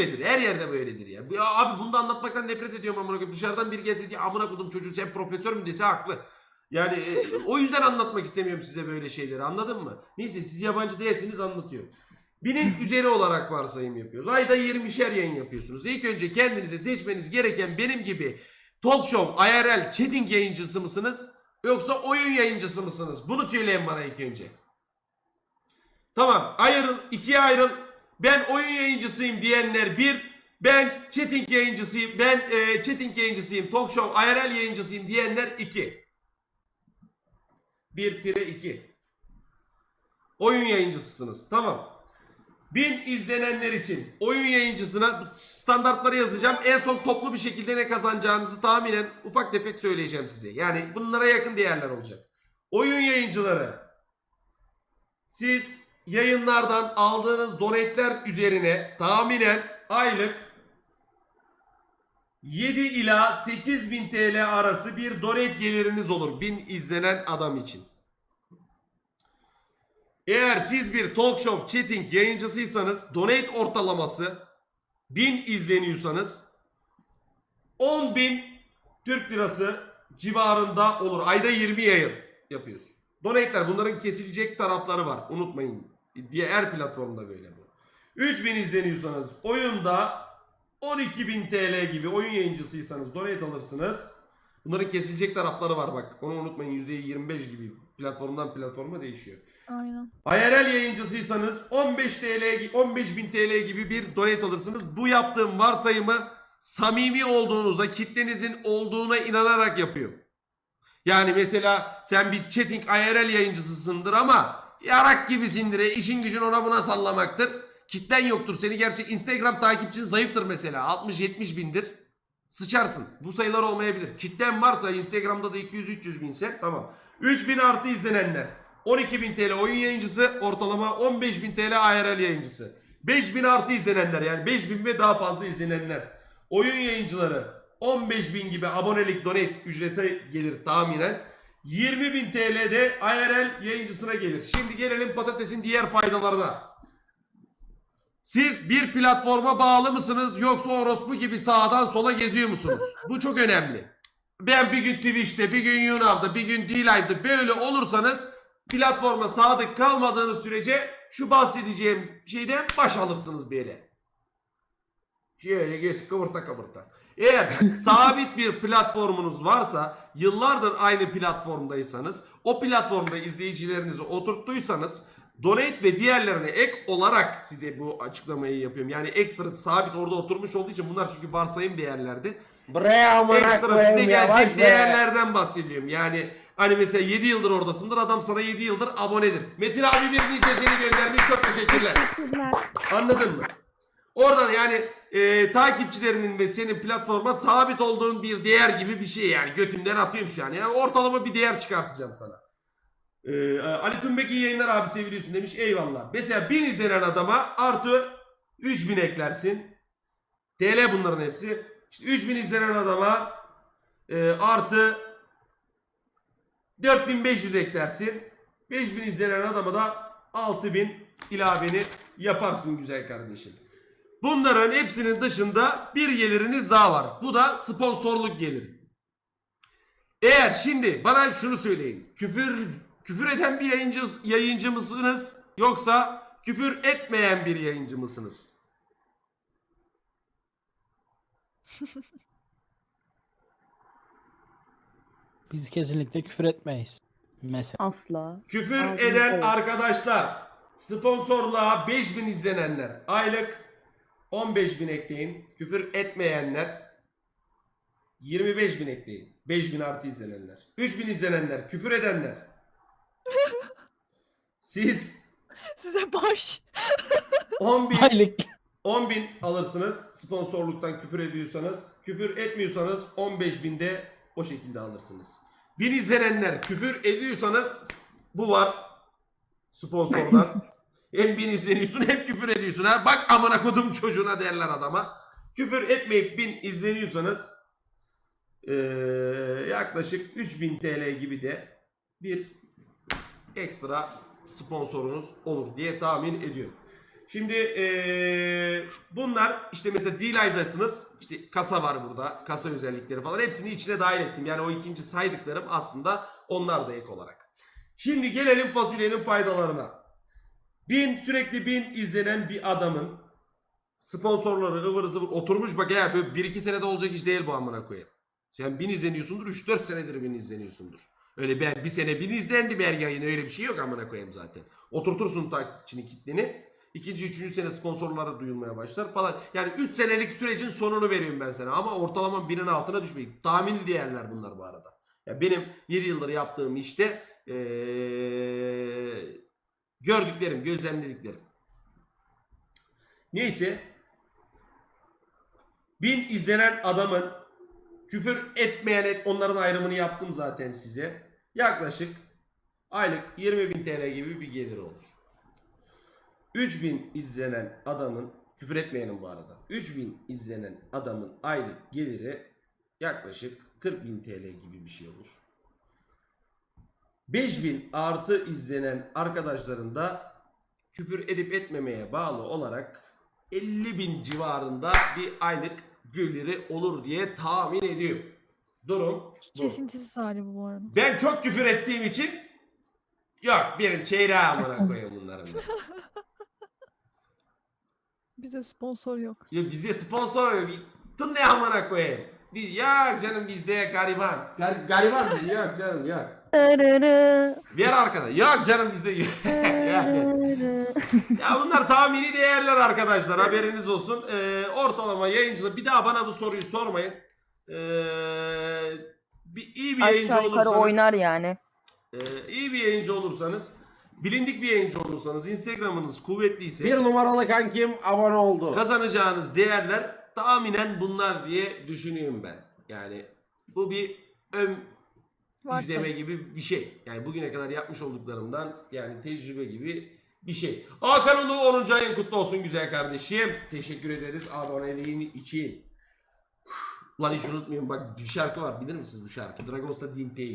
Zirvedir. Her yerde böyledir ya. ya abi bunu da anlatmaktan nefret ediyorum amına koyayım. Dışarıdan biri gelse diye amına koydum çocuğu sen profesör mü dese haklı. Yani e, o yüzden anlatmak istemiyorum size böyle şeyleri anladın mı? Neyse siz yabancı değilsiniz anlatıyorum. Binin üzeri olarak varsayım yapıyoruz. Ayda 20'şer yayın yapıyorsunuz. İlk önce kendinize seçmeniz gereken benim gibi talk show, IRL, chatting yayıncısı mısınız? Yoksa oyun yayıncısı mısınız? Bunu söyleyin bana ilk önce. Tamam ayrıl ikiye ayrıl. Ben oyun yayıncısıyım diyenler bir. Ben chatting yayıncısıyım. Ben e, chatting yayıncısıyım. Talk show IRL yayıncısıyım diyenler iki. 1 tire 2. Oyun yayıncısısınız. Tamam. 1000 izlenenler için oyun yayıncısına standartları yazacağım. En son toplu bir şekilde ne kazanacağınızı tahminen ufak tefek söyleyeceğim size. Yani bunlara yakın değerler olacak. Oyun yayıncıları siz yayınlardan aldığınız donetler üzerine tahminen aylık 7 ila 8 bin TL arası bir donet geliriniz olur 1000 izlenen adam için. Eğer siz bir talk show chatting yayıncısıysanız donate ortalaması 1000 izleniyorsanız 10 bin Türk lirası civarında olur. Ayda 20 yayın yapıyoruz. Donate'ler bunların kesilecek tarafları var. Unutmayın. Diğer platformda böyle bu. 3000 izleniyorsanız oyunda 12.000 TL gibi oyun yayıncısıysanız donate alırsınız. Bunların kesilecek tarafları var bak. Onu unutmayın %25 gibi platformdan platforma değişiyor. Aynen. IRL yayıncısıysanız 15 TL gi- 15 bin TL gibi bir donate alırsınız. Bu yaptığım varsayımı samimi olduğunuzda kitlenizin olduğuna inanarak yapıyorum. Yani mesela sen bir chatting IRL yayıncısısındır ama yarak gibisindir. e, işin gücün ona buna sallamaktır. Kitlen yoktur. Seni gerçek Instagram takipçin zayıftır mesela. 60-70 bindir. Sıçarsın. Bu sayılar olmayabilir. Kitlen varsa Instagram'da da 200-300 binse tamam. 3000 artı izlenenler. 12.000 TL oyun yayıncısı ortalama 15.000 TL IRL yayıncısı. 5000 artı izlenenler yani 5000 ve daha fazla izlenenler. Oyun yayıncıları 15.000 gibi abonelik donate ücrete gelir tahminen. 20.000 TL de IRL yayıncısına gelir. Şimdi gelelim patatesin diğer faydalarına. Siz bir platforma bağlı mısınız yoksa orospu gibi sağdan sola geziyor musunuz? Bu çok önemli. Ben bir gün Twitch'te, bir gün YouNow'da, bir gün D-Live'da böyle olursanız platforma sadık kalmadığınız sürece şu bahsedeceğim şeyden baş alırsınız bir yere. Şöyle göz kıvırta kıvırta. Eğer sabit bir platformunuz varsa, yıllardır aynı platformdaysanız, o platformda izleyicilerinizi oturttuysanız, donate ve diğerlerine ek olarak size bu açıklamayı yapıyorum. Yani ekstra sabit orada oturmuş olduğu için bunlar çünkü varsayım değerlerdi. Buraya amına Ekstra size gelecek değerlerden bahsediyorum. Yani hani mesela 7 yıldır oradasındır adam sana 7 yıldır abonedir. Metin abi bir nicecini göndermiş çok. Teşekkürler. Anladın mı? Oradan yani e, takipçilerinin ve senin platforma sabit olduğun bir değer gibi bir şey yani. Götümden atıyorum şu an. Yani ortalama bir değer çıkartacağım sana. E, Ali Tümbek iyi yayınlar abi seviliyorsun demiş. Eyvallah. Mesela 1000 izlenen adama artı 3000 eklersin. TL bunların hepsi. İşte 3000 izlenen adama e, artı 4500 eklersin. 5000 izlenen adama da 6000 ilaveni yaparsın güzel kardeşim. Bunların hepsinin dışında bir geliriniz daha var. Bu da sponsorluk geliri. Eğer şimdi bana şunu söyleyin. Küfür küfür eden bir yayıncı, yayıncı mısınız yoksa küfür etmeyen bir yayıncı mısınız? Biz kesinlikle küfür etmeyiz. Mesela. Asla. Küfür Ağzını eden evet. arkadaşlar sponsorluğa 5000 izlenenler aylık 15000 ekleyin. Küfür etmeyenler 25000 ekleyin. 5000 artı izlenenler. 3000 izlenenler, küfür edenler. Siz Size baş. 10.000 Aylık. 10.000 alırsınız sponsorluktan küfür ediyorsanız. Küfür etmiyorsanız 15.000 de o şekilde alırsınız. Bir izlenenler küfür ediyorsanız bu var sponsordan. Hem bin izleniyorsun hem küfür ediyorsun ha. Bak amına kodum çocuğuna derler adama. Küfür etmeyip bin izleniyorsanız eee, yaklaşık 3000 TL gibi de bir ekstra sponsorunuz olur diye tahmin ediyorum. Şimdi eee, bunlar işte mesela D-Live'dasınız. İşte kasa var burada. Kasa özellikleri falan. Hepsini içine dahil ettim. Yani o ikinci saydıklarım aslında onlar da ek olarak. Şimdi gelelim fasulyenin faydalarına. Bin sürekli bin izlenen bir adamın sponsorları ıvır zıvır oturmuş bak ya böyle 1-2 senede olacak iş değil bu amına koyayım. Sen bin izleniyorsundur 3-4 senedir bin izleniyorsundur. Öyle ben bir sene bin izlendi bir yayın öyle bir şey yok amına koyayım zaten. Oturtursun takipçini kitleni. İkinci, üçüncü sene sponsorlara duyulmaya başlar falan. Yani 3 senelik sürecin sonunu veriyorum ben sana. Ama ortalama binin altına düşmeyin. Tahmini değerler bunlar bu arada. Ya benim 7 yıldır yaptığım işte ee, gördüklerim, gözlemlediklerim. Neyse. Bin izlenen adamın küfür etmeyen et, onların ayrımını yaptım zaten size. Yaklaşık aylık 20 bin TL gibi bir gelir olur. 3000 izlenen adamın küfür etmeyenin bu arada. 3000 izlenen adamın aylık geliri yaklaşık 40 bin TL gibi bir şey olur. 5000 artı izlenen arkadaşların da küfür edip etmemeye bağlı olarak 50 bin civarında bir aylık geliri olur diye tahmin ediyorum. Durum bu. Kesintisiz hali bu bu arada. Ben çok küfür ettiğim için yok benim çeyreği amına koyayım bunların da. Bize sponsor yok. Ya bizde sponsor yok. Tın ne amına koyayım. Biz, ya canım bizde gariban. Gar, gariban mı? Yok canım yok. Ver arkada. Yok canım bizde yok. ya bunlar tahmini değerler arkadaşlar. Haberiniz olsun. Ee, ortalama yayıncılık. Bir daha bana bu soruyu sormayın. Ee, bir, iyi bir yayıncı Aşağı yukarı olursanız. oynar yani. Ee, iyi bir yayıncı olursanız, bilindik bir yayıncı olursanız, Instagram'ınız kuvvetliyse Bir numaralı kankim abone oldu. kazanacağınız değerler tahminen bunlar diye düşünüyorum ben. Yani bu bir ön Varsa. izleme gibi bir şey. Yani bugüne kadar yapmış olduklarımdan yani tecrübe gibi bir şey. Hakan Ulu 10. ayın kutlu olsun güzel kardeşim. Teşekkür ederiz aboneliğin için. Ulan hiç unutmayın bak bir şarkı var bilir misiniz bu şarkı? Dragos'ta Dintei.